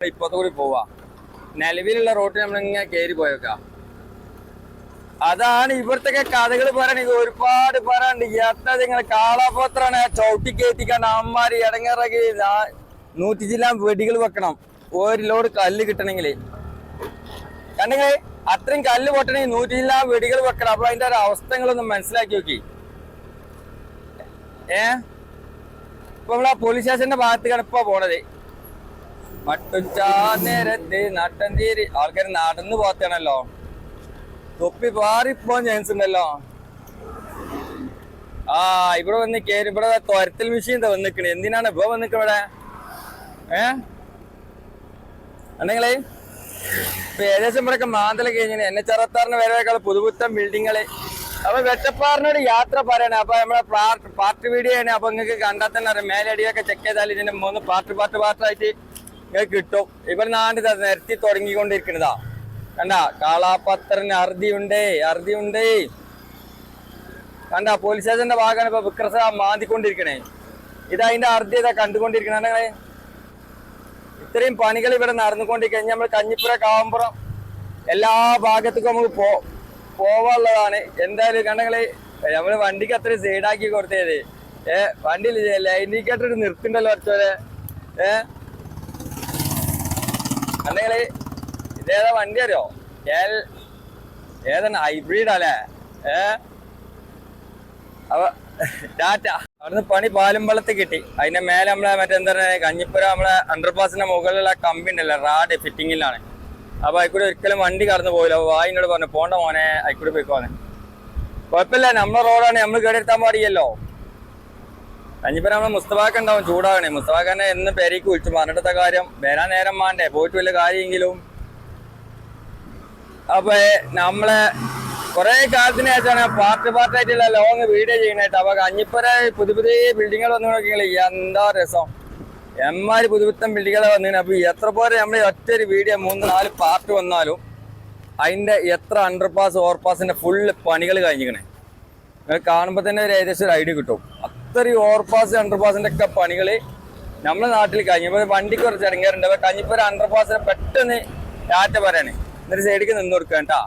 ഇപ്പത്തെ കൂടി പോവാ. നിലവിലുള്ള റോട്ടിൽ നമ്മളിങ്ങനെ കയറി പോയേക്കാം. അതാണ് ഇവിടുത്തെ കഥകൾ പറയണെങ്കിൽ ഒരുപാട് പറയാണ്ട് എത്ര നിങ്ങൾ കാളാപത്രാണ് ചവിട്ടി കയറ്റിക്കാണ്ട് അമ്മമാര് ഇടങ്ങറക്കി നൂറ്റി ജില്ലാ വെടികൾ വെക്കണം. ഒരു ലോഡ് കല്ല് കിട്ടണമെങ്കിൽ കണ്ടെങ്കിൽ അത്രയും കല്ല് പൊട്ടണമെങ്കിൽ നൂറ്റി ജില്ലാ വെടികൾ വെക്കണം. അപ്പൊ അതിന്റെ ഒരു അവസ്ഥകളൊന്നും മനസ്സിലാക്കി നോക്കി. ഏ? ഇപ്പൊ നമ്മളാ പോലീസ് സ്റ്റേഷന്റെ ഭാഗത്തേക്കാണ് ഇപ്പൊ പോണത്. മട്ടുച്ചാ നേരത്ത് നട്ടന്തീരി ആൾക്കാർ നടന്നു പോത്തണല്ലോ തൊപ്പി പാറിപ്പോൻ ചാൻസ് ഉണ്ടല്ലോ ആ ഇവിടെ വന്ന് കേറി ഇവിടെ തുരത്തൽ മെഷീൻ വന്നിക്കണേ. എന്തിനാണ് ഇപ്പൊ വന്നിക്കണ ഇവിടെ? ഏ? ഉണ്ടെങ്കിലേ ഇപ്പൊ ഏകദേശം ഇവിടെയൊക്കെ മാന്തല കഴിഞ്ഞാൽ എൻ എച്ച് അറുപത്താറിന് വരെയൊക്കെ പുതുപുത്തൻ ബിൽഡിങ്ങൾ അപ്പൊ വെട്ടപ്പാറിനോട് യാത്ര പറയണേ. അപ്പൊ നമ്മളെ പാർട്ട് വീഡിയോ ആണ്. അപ്പൊ നിങ്ങൾക്ക് കണ്ടാൽ തന്നെ അറിയാം. മേലടിയൊക്കെ ചെക്ക് ചെയ്താൽ ഇതിന്റെ മൂന്ന് പാർട്ട് പാർട്ട് പാർട്ടായിട്ട് നിങ്ങൾക്ക് കിട്ടും. ഇവിടെ നാണ്ട് നിരത്തി തുടങ്ങിക്കൊണ്ടിരിക്കുന്നതാ. കണ്ട കാളാപത്രന് അറുതിയുണ്ടേ ഉണ്ട് കണ്ട പോലീസ് സ്റ്റേഷന്റെ ഭാഗമാണ് ഇപ്പൊ വിക്രസ മാന്തിക്കൊണ്ടിരിക്കണേ. ഇത് അതിന്റെ അറുതി ഇതാ കണ്ടുകൊണ്ടിരിക്കണേ. ഇത്രയും പണികൾ ഇവിടെ നടന്നുകൊണ്ടിരിക്കഴിഞ്ഞാൽ നമ്മൾ കഞ്ഞിപ്പുര കാവമ്പുറം എല്ലാ ഭാഗത്തേക്കും നമുക്ക് പോ പോവാനുള്ളതാണ്. എന്തായാലും കണ്ടങ്ങൾ നമ്മൾ വണ്ടിക്ക് അത്രയും സൈഡാക്കി കൊടുത്തത്. ഏഹ് വണ്ടിയിൽ ഇൻഡിക്കേറ്റർ നിർത്തുണ്ടല്ലോ കുറച്ചോലെ ഏ? കണ്ടങ്ങൾ ഇതേതാ വണ്ടി അറിയോ? എൽ ഏതാണ്? ഹൈബ്രിഡ് അല്ലേ ഏ? ഡാറ്റ അവിടുന്ന് പണി പാലുംപള്ളത്ത് കിട്ടി. അതിന്റെ മേലെ നമ്മളെ മറ്റെന്താ പറയുക കഞ്ഞിപ്പുര നമ്മളെ അണ്ടർപാസിന്റെ മുകളിലുള്ള കമ്പി ഉണ്ടല്ലോ? റാഡ് ഫിറ്റിങ്ങിലാണ് അപ്പൊ അതിക്കൂടെ ഒരിക്കലും വണ്ടി കടന്നു പോയില്ല. അപ്പൊ വായിനോട് പറഞ്ഞു പോണ്ട മോനെ അതിക്കൂടെ പോയിക്കോന്നെ കുഴപ്പമില്ല. നമ്മളെ റോഡാണ് നമ്മൾ കേടെടുത്താൻ പാടില്ലല്ലോ കഞ്ഞിപ്പുര നമ്മളെ മുസ്തഫാക്ക് ഉണ്ടാവും ചൂടാകണേ മുസ്തഫാക്കനെ എന്ന് പേരേക്ക് വിളിച്ചു. പറഞ്ഞിട്ടത്തെ കാര്യം വരാൻ നേരം വേണ്ടേ പോയിട്ട് വല്ല കാര്യമെങ്കിലും. അപ്പൊ നമ്മളെ കുറെ കാലത്തിന് ശേഷമാണ് പാർട്ട് പാർട്ടായിട്ടുള്ള ലോങ് വീഡിയോ ചെയ്യണായിട്ട് അപ്പൊ കഞ്ഞിപ്പുര പുതിയ പുതിയ ബിൽഡിങ്ങൾ വന്നു നോക്കിയാൽ എന്താ രസം? എമ്മാര് പുതുപുത്തൻ ബിൽഡിങ്ങുകൾ വന്നു അപ്പൊ എത്ര പോലെ നമ്മൾ ഒറ്റ ഒരു വീഡിയോ മൂന്ന് നാല് പാർട്ട് വന്നാലും അതിന്റെ എത്ര അണ്ടർ അണ്ടർപാസ് ഓവർപാസിന്റെ ഫുള്ള് പണികൾ കഴിഞ്ഞിക്കണേ നിങ്ങൾ കാണുമ്പോൾ തന്നെ ഒരു ഏകദേശം ഒരു ഐഡിയ കിട്ടും. അത്രയും ഓവർപാസ് അണ്ടർപാസിന്റെ ഒക്കെ പണികൾ നമ്മുടെ നാട്ടിൽ കഴിഞ്ഞപ്പോൾ വണ്ടിക്ക് കുറച്ച് ഇറങ്ങിയാറുണ്ട് അപ്പൊ കഞ്ഞിപ്പുര അണ്ടർപാസിനെ പെട്ടെന്ന് ടാറ്റ പറയണേ. എന്നിട്ട് സൈഡിക്ക് നിന്ന് കൊടുക്കുക കേട്ടാ.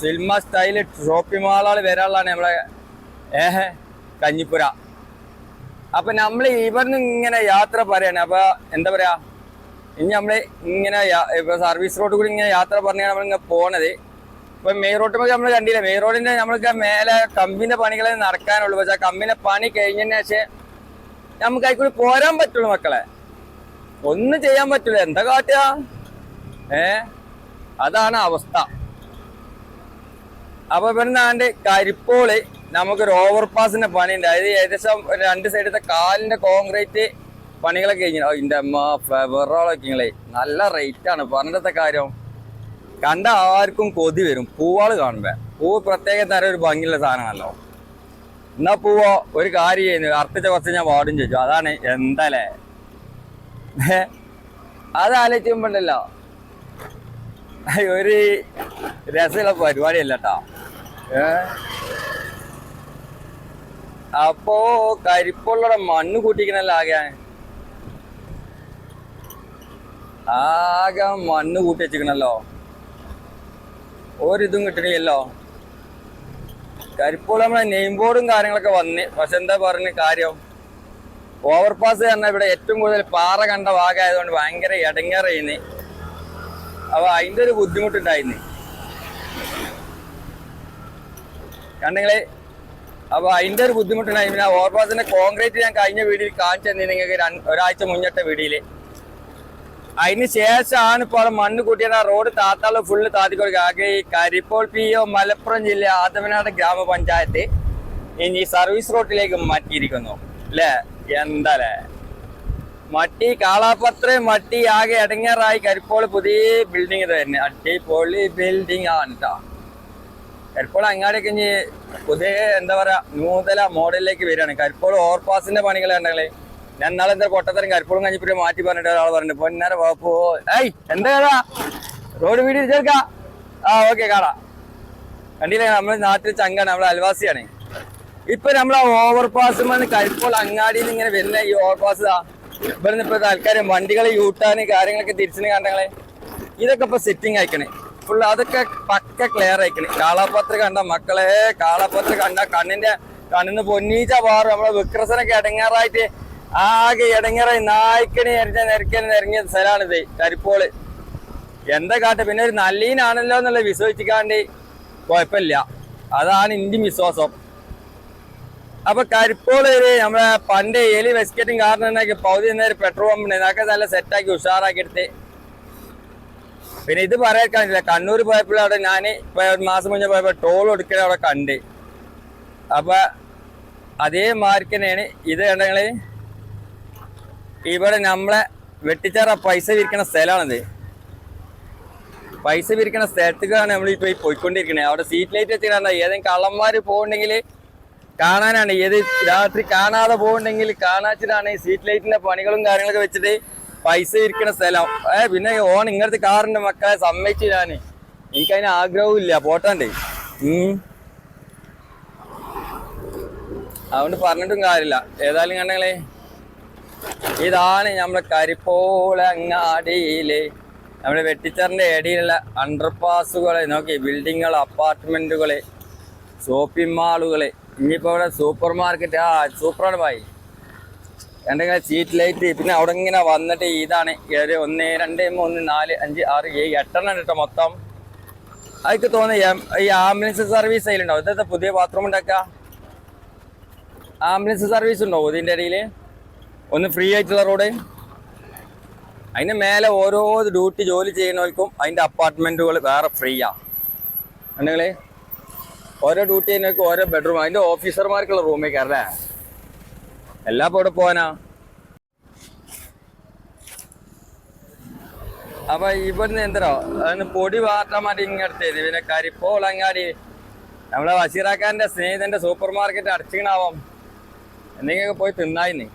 സിനിമ സ്റ്റൈൽ ഷോപ്പിംഗ് മാളുകൾ വരാനുള്ളതാണ് നമ്മളെ ഏഹ് കഞ്ഞിപ്പുര. അപ്പൊ നമ്മൾ ഇവിടുന്ന് ഇങ്ങനെ യാത്ര പറയാണ്. അപ്പൊ എന്താ പറയാ? ഇനി നമ്മൾ ഇങ്ങനെ സർവീസ് റോഡ് കൂടി ഇങ്ങനെ യാത്ര പറഞ്ഞാണ് നമ്മളിങ്ങനെ പോണത്. ഇപ്പൊ മെയിൻ റോഡ് നമ്മൾ കണ്ടില്ല? മെയിൻ റോഡിന്റെ നമ്മൾക്ക് മേലെ കമ്പിന്റെ പണികളെ നടക്കാനുള്ളൂ. പക്ഷെ കമ്പിന്റെ പണി കഴിഞ്ഞതിന് ശേഷം നമുക്ക് അതിക്കൂടി പോരാൻ പറ്റുള്ളൂ മക്കളെ. ഒന്നും ചെയ്യാൻ പറ്റില്ല എന്താ കാട്ടുക? ഏ? അതാണ് അവസ്ഥ. അപ്പൊ ഇവിടുന്ന് ആണ്ട് കരിപ്പോൾ നമുക്കൊരു പണി ഉണ്ട് അതായത് ഏകദേശം രണ്ട് സൈഡത്തെ കാലിന്റെ കോൺക്രീറ്റ് പണികളൊക്കെ കഴിഞ്ഞു. ഇതിന്റെ അമ്മ ഫ്ലവറോളൊക്കെ നല്ല റേറ്റ് ആണ്. പറഞ്ഞിട്ടത്തെ കാര്യം? കണ്ട ആർക്കും കൊതി വരും. പൂവാൾ കാണുമ്പോ. പൂവ് പ്രത്യേക തരം ഒരു ഭംഗിയുള്ള സാധനമല്ലോ എന്നാ പൂവോ? ഒരു കാര്യം ചെയ്യുന്നു. അർത്ഥിച്ച കുറച്ച് ഞാൻ വാടും ചോദിച്ചു. അതാണ് എന്തല്ലേ? അത് ആലോചിക്കുമ്പോണ്ടല്ലോ. ഒരു രസമുള്ള പരിപാടിയല്ല അപ്പോ കരിപ്പുള്ള മണ്ണ് കൂട്ടിക്കണല്ലോ ആകെ. ആകെ മണ്ണ് കൂട്ടി വെച്ചിക്കണല്ലോ ഒരിതും കിട്ടണില്ലല്ലോ. കരിപ്പോൾ നമ്മളെ നെയിം ബോർഡും കാര്യങ്ങളൊക്കെ വന്ന് പക്ഷെ എന്താ പറഞ്ഞ കാര്യം? ഓവർപാസ് തന്നെ ഇവിടെ ഏറ്റവും കൂടുതൽ പാറ കണ്ട ഭാഗമായതുകൊണ്ട് ഭയങ്കര ഇടങ്ങേറിയിന്. അപ്പൊ അതിന്റെ ഒരു ബുദ്ധിമുട്ടുണ്ടായിരുന്നു കണ്ടെങ്കിൽ അപ്പൊ അതിന്റെ ഒരു ബുദ്ധിമുട്ടുണ്ടായിരുന്നു പിന്നെ ഓവർപാസിന്റെ കോൺക്രീറ്റ് ഞാൻ കഴിഞ്ഞ വീഡിയോയിൽ കാണിച്ചു തന്നെ നിങ്ങൾക്ക് ഒരാഴ്ച മുന്നിട്ട വീഡിയോയിൽ അതിന് ശേഷമാണ് ഇപ്പോൾ മണ്ണ് കൂട്ടിയത്. ആ റോഡ് താത്താൾ ഫുള്ള് താത്തി കൊടുക്കുക ആകെ ഈ കരിപ്പോൾ പി ഒ മലപ്പുറം ജില്ല ആദമനാട് ഗ്രാമപഞ്ചായത്ത് ഇനി സർവീസ് റോഡിലേക്ക് മാറ്റിയിരിക്കുന്നു. അല്ലേ എന്താലേ? മട്ടി കാളാപത്ര മട്ടി ആകെ ഇടങ്ങേറായി കരിപ്പോൾ പുതിയ ബിൽഡിംഗ് തന്നെ. അടിപൊളി ബിൽഡിംഗ് ആണ് കേട്ടോ കരിപ്പോൾ അങ്ങാടിയൊക്കെ ഇനി പുതിയ എന്താ പറയാ നൂതന മോഡലിലേക്ക് വരികയാണ്. കരിപ്പോൾ ഓവർപാസിന്റെ പണികൾ കണ്ടങ്ങളെ ഞാൻ നാളെ എന്താ പൊട്ടത്തരം കരിപ്പൂളും കഞ്ഞിപ്പുരം മാറ്റി പറഞ്ഞിട്ട് ഒരാൾ പറഞ്ഞു പൊന്നാര വാപ്പോ ഏയ് എന്താ റോഡ് വീഡിയോ ചേർക്കാ ആ ഓക്കെ കാണാം. കണ്ടില്ലേ നമ്മളെ നാട്ടിൽ ചങ്കാണ് നമ്മളെ അൽവാസിയാണ് ഇപ്പൊ നമ്മളെ ഓവർപാസ് കരിപ്പോൾ അങ്ങാടിയിൽ ഇങ്ങനെ വരുന്ന ഈ ഓവർ പാസ് ഇവിടുന്ന് ഇപ്പൊ ആൾക്കാര് വണ്ടികളെ യൂട്ടാന് കാര്യങ്ങളൊക്കെ തിരിച്ചിന് കണ്ടങ്ങളെ. ഇതൊക്കെ ഇപ്പൊ സെറ്റിംഗ് അയക്കണേ ഫുള്ള് അതൊക്കെ പക്ക ക്ലിയർ അയക്കണേ കാളാപത്ര കണ്ട മക്കളെ കാളാപത്ര കണ്ട കണ്ണിന്റെ കണ്ണിന്ന് പൊന്നീച്ച പാറും നമ്മളെ വിക്രസനൊക്കെ ഇടങ്ങാറായിട്ട് ആകെ ഇടങ്ങറ നായ്ക്കണി എറിഞ്ഞ നിരക്കണി നിരങ്ങിയ സ്ഥലമാണിത് കരിപ്പോൾ. എന്താ കാട്ട? പിന്നെ ഒരു നല്ലീനാണല്ലോ എന്നുള്ളത് വിശ്വസിക്കാണ്ട് കുഴപ്പമില്ല. അതാണ് ഇന്ത്യ വിശ്വാസം. അപ്പൊ കരിപ്പോൾ നമ്മളെ പണ്ട് എലി ബിസ്ക്കറ്റും കാരണം പൗതി നേരം പെട്രോൾ പമ്പ് അതൊക്കെ നല്ല സെറ്റാക്കി ഉഷാറാക്കി എടുത്ത് പിന്നെ ഇത് പറയാൻ കാണില്ല. കണ്ണൂർ പോയപ്പോൾ അവിടെ ഞാൻ ഇപ്പൊ ഒരു മാസം മുന്നേ പോയപ്പോൾ ടോൾ എടുക്കണ അവിടെ കണ്ട്. അപ്പൊ അതേ മാർക്കിനെയാണ് ഇത് കണ്ടെങ്കിൽ ഇവിടെ നമ്മളെ വെട്ടിച്ചാറ പൈസ വിരിക്കണ സ്ഥലമാണിത്. പൈസ വിരിക്കണ സ്ഥലത്തേക്കാണ് നമ്മൾ ഇപ്പൊ ഈ പോയിക്കൊണ്ടിരിക്കണേ. അവിടെ സീറ്റ് ലൈറ്റ് വെച്ചിട്ടാണ് ഏതെങ്കിലും കള്ളന്മാർ പോകുന്നുണ്ടെങ്കിൽ കാണാനാണ്. ഏത് രാത്രി കാണാതെ പോകുന്നുണ്ടെങ്കിൽ കാണാച്ചിട്ടാണ് ഈ സീറ്റ് ലൈറ്റിന്റെ പണികളും കാര്യങ്ങളൊക്കെ വെച്ചിട്ട് പൈസ ഇരിക്കണ സ്ഥലം. ഏ പിന്നെ ഓൺ ഇങ്ങനത്തെ കാറിന്റെ മക്കളെ സമ്മതിച്ചു ഞാൻ. എനിക്കതിന് ആഗ്രഹവും ഇല്ല. പോട്ടാണ്ട്. അതുകൊണ്ട് പറഞ്ഞിട്ടും കാര്യമില്ല. ഏതായാലും കണ്ടെങ്കിലേ ഇതാണ് നമ്മുടെ കരിപ്പോളങ്ങാടിയിലെ നമ്മുടെ വെട്ടിച്ചറിന്റെ ഇടയിലുള്ള അണ്ടർപാസുകൾ നോക്കി ബിൽഡിങ്ങുകൾ അപ്പാർട്ട്മെന്റുകൾ ഷോപ്പിംഗ് മാളുകൾ ഇനിയിപ്പോ ഇവിടെ സൂപ്പർ മാർക്കറ്റ് ആ സൂപ്പറാണ് ഭായി. എന്തെങ്കിലും സീറ്റ് ലൈറ്റ് പിന്നെ അവിടെ ഇങ്ങനെ വന്നിട്ട് ഇതാണ് ഒരു ഒന്ന് രണ്ട് മൂന്ന് നാല് അഞ്ച് ആറ് ഏഴ് എട്ടെണ്ണം കേട്ടോ മൊത്തം. അതൊക്കെ തോന്നുന്നു ഈ ആംബുലൻസ് സർവീസ് അതിലുണ്ടാവും ഇതത്തെ പുതിയ ബാത്റൂം ഉണ്ടാക്കുക ആംബുലൻസ് സർവീസ് ഉണ്ടോ ഇതിന്റെ ഇടയിൽ ഒന്ന് ഫ്രീ ആയിട്ടുള്ള റോഡ് അതിന് മേലെ ഓരോ ഡ്യൂട്ടി ജോലി ചെയ്യുന്നവർക്കും അതിന്റെ അപ്പാർട്ട്മെന്റുകൾ വേറെ ഫ്രീയാ ഉണ്ടെങ്കിൽ ഓരോ ഡ്യൂട്ടി ചെയ്യുന്നവർക്ക് ഓരോ ബെഡ്റൂം അതിന്റെ ഓഫീസർമാർക്കുള്ള റൂമേ കയറല്ലേ എല്ലാ ഇവിടെ പോകാനാ അപ്പൊ ഇവിടുന്ന് എന്തോ അതിന് പൊടി വാർത്താൻ മാറ്റി ഇങ്ങടുത്ത് പിന്നെ കരിപ്പോളങ്ങാടി നമ്മളെ വസീറാക്കാന്റെ സ്നേഹിതന്റെ സൂപ്പർ മാർക്കറ്റ് അടച്ചിങ്ങനാവാം എന്തെങ്കിലുമൊക്കെ പോയി തിന്നായിന്ന്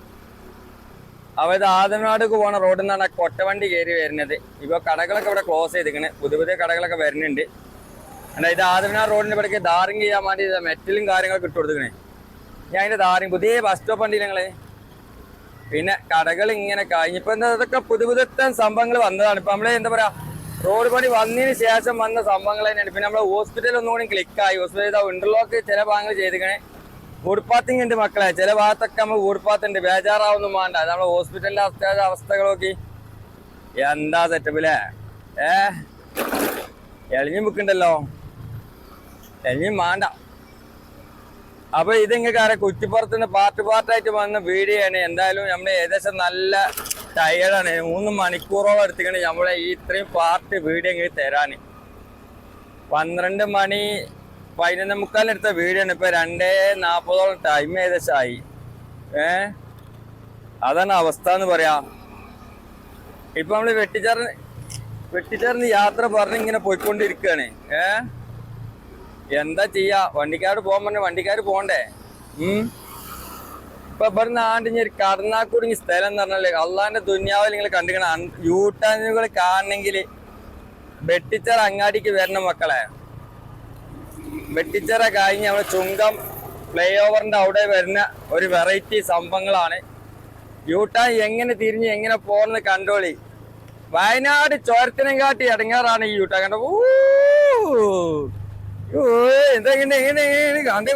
അപ്പൊ ഇത് ആദമനാടുക്ക് റോഡിൽ നിന്നാണ് കൊട്ടവണ്ടി കയറി വരുന്നത്. ഇപ്പൊ കടകളൊക്കെ ഇവിടെ ക്ലോസ് ചെയ്തിരിക്കണേ. പുതിയ പുതിയ കടകളൊക്കെ വരുന്നുണ്ട്. അല്ല ഇത് ആദമനാട് റോഡിന്റെ ഇവിടേക്ക് ധാറിങ് ചെയ്യാൻ വേണ്ടി മെറ്റലും കാര്യങ്ങളൊക്കെ ഇട്ട് കൊടുത്തിക്കണേ ഞാൻ അതിന്റെ ധാറിങ് പുതിയ ബസ് സ്റ്റോപ്പ് ഉണ്ട് ഞങ്ങൾ പിന്നെ കടകൾ ഇങ്ങനെ കഴിഞ്ഞിപ്പോ എന്താ ഇതൊക്കെ പുതിയ പുതിയ സംഭവങ്ങൾ വന്നതാണ്. ഇപ്പൊ നമ്മളെ എന്താ പറയാ റോഡ് പണി വന്നതിന് ശേഷം വന്ന സംഭവങ്ങൾ തന്നെയാണ്. പിന്നെ നമ്മളെ ഹോസ്പിറ്റൽ ഒന്നുകൂടി ക്ലിക്കായി ഹോസ്പിറ്റൽ ഇന്റർലോക്ക് ചില ഭാഗങ്ങൾ ചെയ്തിക്കണേ ഊടുപ്പാത്തിങ് ഉണ്ട് മക്കളെ. ചില ഭാഗത്തൊക്കെ നമ്മൾ ഊടുപ്പാത്തുണ്ട് ബേജാറാവൊന്നും വേണ്ട അത് നമ്മളെ ഹോസ്പിറ്റലിലെ അവസ്ഥകൾ അവസ്ഥകളൊക്കെ. എന്താ സെറ്റപ്പ് അല്ലേ ഏ? എളിഞ്ഞും ബുക്കുണ്ടല്ലോ. എളിഞ്ഞും വേണ്ട അപ്പൊ ഇതിങ്ങക്ക് ആരെ കുറ്റിപ്പുറത്ത് കുറ്റിപ്പുറത്തുനിന്ന് പാർട്ട് പാർട്ടായിട്ട് വന്ന വീഡിയോ ആണ് എന്തായാലും നമ്മൾ ഏകദേശം നല്ല ടയർഡാണ് മൂന്ന് മണിക്കൂറോളം എടുത്തിക്കണേ നമ്മളെ ഈ ഇത്രയും പാർട്ട് വീഡിയോ ഇങ്ങനെ തരാന്. പന്ത്രണ്ട് മണി പതിനൊന്ന് മുക്കാലിനെടുത്ത വീടാണ്. ഇപ്പൊ രണ്ടേ നാപ്പതോളം ടൈം ഏകദേശം ആയി ഏ? അതാണ് അവസ്ഥ എന്ന് പറയാ. ഇപ്പൊ നമ്മൾ വെട്ടിച്ചാറിന് വെട്ടിച്ചാറിന് യാത്ര പറഞ്ഞ് ഇങ്ങനെ പോയിക്കൊണ്ടിരിക്കുകയാണ് ഏ? എന്താ ചെയ്യാ? വണ്ടിക്കാർ പോകാൻ പറഞ്ഞ വണ്ടിക്കാർ പോണ്ടേ ഉം? ഇപ്പൊ ഇവിടുന്ന് ഇനി ഒരു കടന്നാക്കുടുങ്ങി സ്ഥലം എന്ന് പറഞ്ഞാൽ അള്ളാന്റെ ദുന്യാവിൽ നിങ്ങൾ കണ്ടുകണ യൂട്ടാനുകൾ കാണണമെങ്കിൽ വെട്ടിച്ചാർ അങ്ങാടിക്ക് വരണം മക്കളെ. വെട്ടിച്ചറ കഴിഞ്ഞ് നമ്മൾ ചുങ്കം ഫ്ലൈ ഓവറിന്റെ അവിടെ വരുന്ന ഒരു വെറൈറ്റി സംഭവങ്ങളാണ്. യൂട്ടാൻ എങ്ങനെ തിരിഞ്ഞ് എങ്ങനെ പോകുന്നത് കണ്ടോളി. വയനാട് ചോരത്തിനും കാട്ടി ഇടങ്ങാറാണ് ഈ യൂട്ടാൻ കണ്ട? ഓ എന്താ എങ്ങനെ എങ്ങനെ കണ്ടേ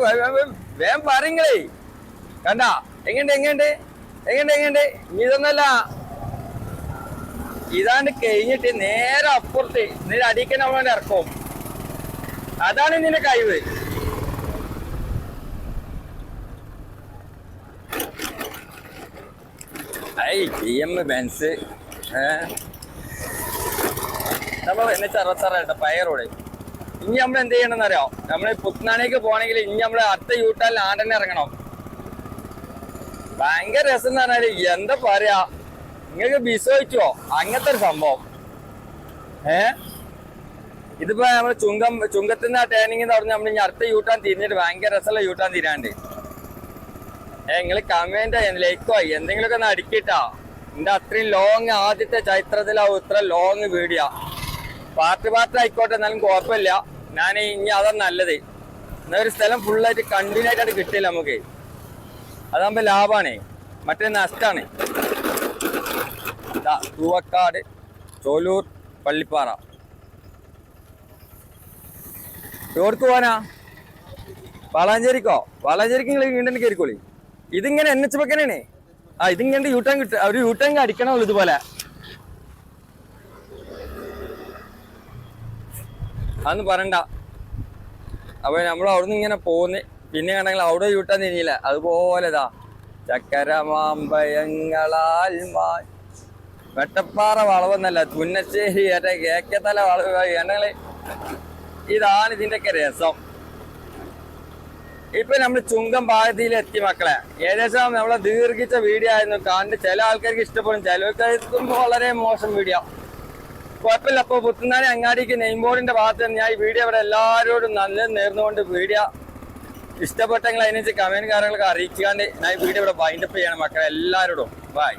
വേഗം പറങ്ങളേ കണ്ട? എങ്ങനെ എങ്ങനെ എങ്ങനെ എങ്ങനെ ഇതൊന്നല്ല. ഇതാണ്ട് കഴിഞ്ഞിട്ട് നേരെ അപ്പുറത്ത് നിന്റെ അടിക്കണ നമ്മൾ ഇറക്കും. അതാണ് ഇതിന്റെ കഴിവ്. ഐ ബെൻസ് നമ്മൾ എന്നെ ചെറുത്തറ പയറോടെ. ഇനി നമ്മൾ എന്ത് ചെയ്യണമെന്ന് അറിയോ നമ്മൾ പുത്തനാണേക്ക് പോകണമെങ്കിൽ ഇനി നമ്മൾ അടുത്ത യൂട്ടാലിൽ ആണ്ടനെ ഇറങ്ങണം. ഭയങ്കര രസം എന്ന് പറഞ്ഞാൽ എന്താ പറയാ? നിങ്ങൾക്ക് ബിസോയിച്ചോ അങ്ങനത്തെ ഒരു സംഭവം. ഏ? ഇതിപ്പോ നമ്മൾ ചുങ്കം ചുങ്കത്തിന്റെ ആ ടേണിംഗ് എന്ന് പറഞ്ഞാൽ നമ്മൾ ഇനി അടുത്ത യൂട്ടാൻ തിരിഞ്ഞിട്ട് ഭയങ്കര രസമുള്ള യൂട്ടാൻ തീരാണ്ട് ഏ നിങ്ങൾ കമന്റ് ലൈക്കോ എന്തെങ്കിലുമൊക്കെ ഒന്ന് അടിക്കിട്ടാ. എന്റെ അത്രയും ലോങ് ആദ്യത്തെ ചരിത്രത്തിലാവും ഇത്ര ലോങ് വീഡിയോ പാർട്ട് പാർട്ട് ആയിക്കോട്ടെ എന്നാലും കുഴപ്പമില്ല. ഞാൻ ഇനി അതാ നല്ലത്. എന്നാ ഒരു സ്ഥലം ഫുള്ളായിട്ട് കണ്ടിന്യൂ ആയിട്ട് കിട്ടില്ല നമുക്ക്. അതാകുമ്പോ ലാഭാണേ. മറ്റേ നഷ്ടാണ്. ദാ തൂവക്കാട് ചോലൂർ പള്ളിപ്പാറ. എവിടേക്ക് പോവാനാ? വളാഞ്ചേരിക്കോ? വളാഞ്ചേരിക്ക് നിങ്ങൾ വീണ്ടും കയറിക്കോളി ഇതിങ്ങനെ എൻ എച്ച് പക്കനാണ്. ആ ഇതിങ്ങനെ യൂട്ടാൻ കിട്ടും ഒരു യൂട്ടാൻ അടിക്കണമല്ലോ ഇതുപോലെ. അതൊന്നും പറയണ്ട. അപ്പൊ നമ്മൾ അവിടുന്ന് ഇങ്ങനെ പോകുന്നു പിന്നെ കണ്ടെങ്കിൽ അവിടെ യൂട്ടാൻ തിരിഞ്ഞില്ല. അതുപോലെതാ ചക്കര മാമ്പയങ്ങളാൽ മാ വെട്ടപ്പാറ വളവെന്നല്ല തുന്നശ്ശേരി ഏറ്റവും കേക്കത്തല വളവ്. കണ്ടെങ്കിൽ ഇതാണ് ഇതിന്റെയൊക്കെ രസം. ഇപ്പൊ നമ്മൾ ചുങ്കം ഭാഗത്തിൽ എത്തി മക്കളെ. ഏകദേശം നമ്മളെ ദീർഘിച്ച വീഡിയോ ആയിരുന്നു. കണ്ട് ചില ആൾക്കാർക്ക് ഇഷ്ടപ്പെടും. ചിലർക്ക് വളരെ മോശം വീഡിയോ കുഴപ്പമില്ല. അപ്പൊ പുത്തുനാരി അങ്ങാടിക്ക് നെയിം ബോർഡിന്റെ ഭാഗത്ത് ഞാൻ ഈ വീഡിയോ ഇവിടെ എല്ലാവരോടും നല്ല നേർന്നുകൊണ്ട് വീഡിയോ ഇഷ്ടപ്പെട്ടെങ്കിൽ അതിനനുസരിച്ച് കമന്റ് കാര്യങ്ങളൊക്കെ അറിയിക്കാണ്ട് ഞാൻ ഈ വീഡിയോ ഇവിടെ വൈൻഡപ്പ് ചെയ്യണം മക്കളെ. എല്ലാവരോടും. ബൈ